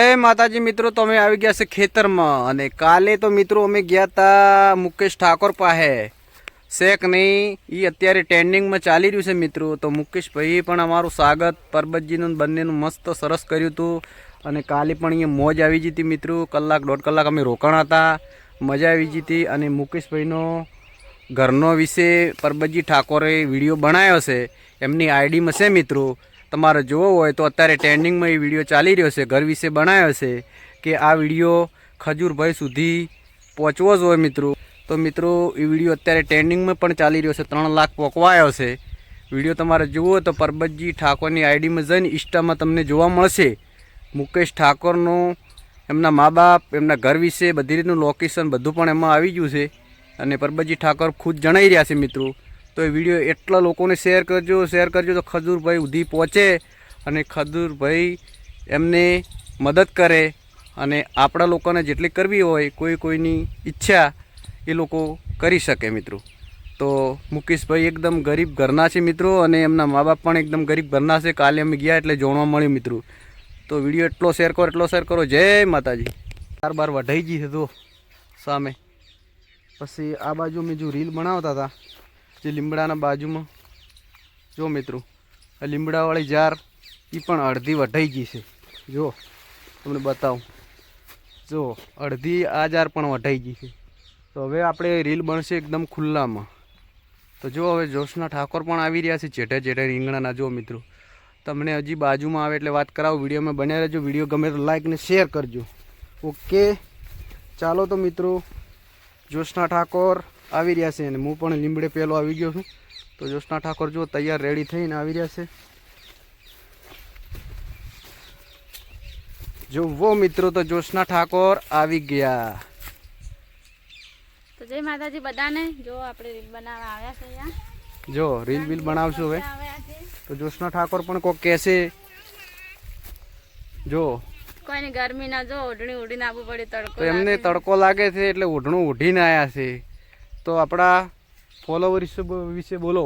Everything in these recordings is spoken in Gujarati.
જય માતાજી મિત્રો, તો અમે આવી ગયા છે ખેતરમાં અને કાલે તો મિત્રો અમે ગયા હતા મુકેશ ઠાકોર પાસે. શેક નહીં એ અત્યારે ટ્રેન્ડિંગમાં ચાલી રહ્યું છે મિત્રો. તો મુકેશભાઈએ પણ અમારું સ્વાગત પરબતજીનું બંનેનું મસ્ત સરસ કર્યું હતું અને કાલે પણ અહીંયા મોજ આવી જતી મિત્રો. કલાક દોઢ કલાક અમે રોકાણ હતા. મજા આવી જતી અને મુકેશભાઈનો ઘરનો વિશે પરબતજી ઠાકોરે વીડિયો બનાવ્યો છે. એમની આઈડીમાં છે મિત્રો. તમારે જોવો હોય તો અત્યારે ટ્રેન્ડિંગમાં એ વીડિયો ચાલી રહ્યો છે, ઘર વિશે બનાવ્યો છે કે આ વીડિયો ખજૂરભાઈ સુધી પહોંચવો જ હોય મિત્રો. તો મિત્રો, એ વીડિયો અત્યારે ટ્રેન્ડિંગમાં પણ ચાલી રહ્યો છે, ત્રણ લાખ પોકવાયો છે. વીડિયો તમારે જુઓ તો પરબતજી ઠાકોરની આઈડીમાં જઈને ઇન્સ્ટામાં તમને જોવા મળશે. મુકેશ ઠાકોરનું, એમના મા બાપ એમના ઘર વિશે બધી રીતનું લોકેશન બધું પણ એમાં આવી ગયું છે. અને પરબતજી ઠાકોર ખુદ જણાઈ રહ્યા છે મિત્રો. તો એ વીડિયો એટલા લોકોને શેર કરજો શેર કરજો તો ખજૂરભાઈ સુધી પહોંચે અને ખજૂરભાઈ એમને મદદ કરે અને આપણા લોકોને જેટલી કરવી હોય, કોઈ કોઈની ઈચ્છા એ લોકો કરી શકે મિત્રો. તો મુકેશભાઈ એકદમ ગરીબ ઘરના છે મિત્રો અને એમના મા બાપ પણ એકદમ ગરીબ ઘરના છે. કાલે અમે ગયા એટલે જોણવા મળ્યું મિત્રો. તો વીડિયો એટલો શેર કરો, એટલો શેર કરો. જય માતાજી. બાર બાર વઢાઈ ગઈ છે સામે. પછી આ બાજુ મેં જો રીલ બનાવતા હતા. જે લીમડાના બાજુમાં. જો મિત્રો, આ લીમડાવાળી જાર એ પણ અડધી વઢાઈ ગઈ છે. જો, તમને બતાવું. જો, અડધી આ જાર પણ વઢાઈ ગઈ છે. તો હવે આપણે રીલ બનશે એકદમ ખુલ્લામાં. તો જો હવે જોશના ઠાકોર પણ આવી રહ્યા છે ચેઠે ચેઠે રીંગણાના. જો મિત્રો, તમને હજી બાજુમાં આવે એટલે વાત કરાવો. વિડીયોમાં બન્યા રહેજો. વીડિયો ગમે તો લાઈક ને શેર કરજો. ઓકે ચાલો તો મિત્રો, જોશના ઠાકોર આવી રહ્યા છે અને હું પણ લીમડે પહેલો આવી ગયો છું. તો જોશના ઠાકોર જો તૈયાર રેડી થઈને આવી રહ્યા છે. જુઓ મિત્રો તો જોશના ઠાકોર આવી ગયા. તો જય માતાજી બધાને. જો આપણે રીલ બનાવવા આવ્યા છે અહીંયા. જો રીલ બીલ બનાવશું હવે. તો જોશના ઠાકોર પણ કોક કહેશે જો. કોઈને ગરમી ના જો ઓઢણી ઉડીને આવવું પડે તડકો એમને તડકો લાગે છે એટલે ઓઢણું ઉઢીને આવ્યા છે. તો આપણા ફોલોવર વિશે બોલો.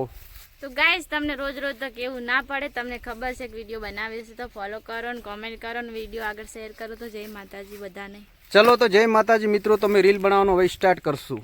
તો ગાઈઝ તમને રોજ રોજ તો કેવું ના પડે તમને ખબર છે કે વીડિયો બનાવે છે તો ફોલો કરો ને કોમેન્ટ કરો ને વીડિયો આગળ શેર કરો. તો જય માતાજી બધાને. ચલો તો જય માતાજી મિત્રો તમે રીલ બનાવવાનો હવે સ્ટાર્ટ કરશું.